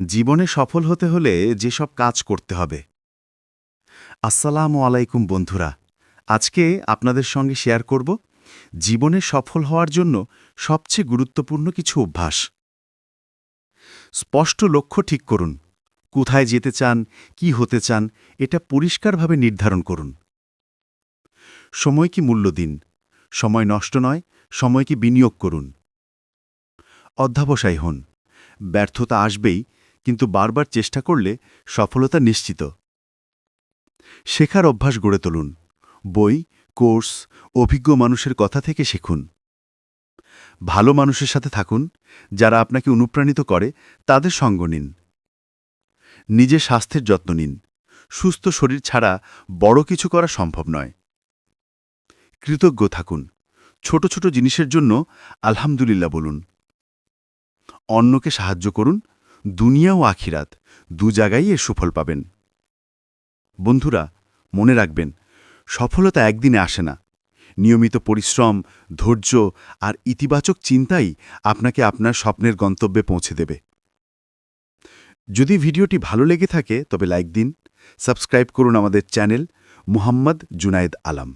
জীবনে সফল হতে হলে যেসব কাজ করতে হবে। আসসালামু আলাইকুম বন্ধুরা, আজকে আপনাদের সঙ্গে শেয়ার করব জীবনে সফল হওয়ার জন্য সবচেয়ে গুরুত্বপূর্ণ কিছু অভ্যাস। স্পষ্ট লক্ষ্য ঠিক করুন, কোথায় যেতে চান, কি হতে চান, এটা পরিষ্কারভাবে নির্ধারণ করুন। সময় কি মূল্য দিন, সময় নষ্ট নয় সময়কে বিনিয়োগ করুন। অধ্যাবসায় হন, ব্যর্থতা আসবেই কিন্তু বারবার চেষ্টা করলে সফলতা নিশ্চিত। শেখার অভ্যাস গড়ে তুলুন। বই, কোর্স, অভিজ্ঞ মানুষের কথা থেকে শিখুন। ভালো মানুষের সাথে থাকুন, যারা আপনাকে অনুপ্রাণিত করে, তাদের সঙ্গ নিন। নিজের স্বাস্থ্যের যত্ন নিন। সুস্থ শরীর ছাড়া বড় কিছু করা সম্ভব নয়। কৃতজ্ঞ থাকুন। ছোট ছোট জিনিসের জন্য আলহামদুলিল্লাহ বলুন। অন্যকে সাহায্য করুন দুনিয়া ও আখিরাত দু জায়গায় এর সুফল পাবেন। বন্ধুরা, মনে রাখবেন, সফলতা একদিনে আসে না। নিয়মিত পরিশ্রম, ধৈর্য আর ইতিবাচক চিন্তাই আপনাকে আপনার স্বপ্নের গন্তব্যে পৌঁছে দেবে। যদি ভিডিওটি ভালো লেগে থাকে, তবে লাইক দিন, সাবস্ক্রাইব করুন আমাদের চ্যানেল মুহাম্মদ জুনায়েদ আলম।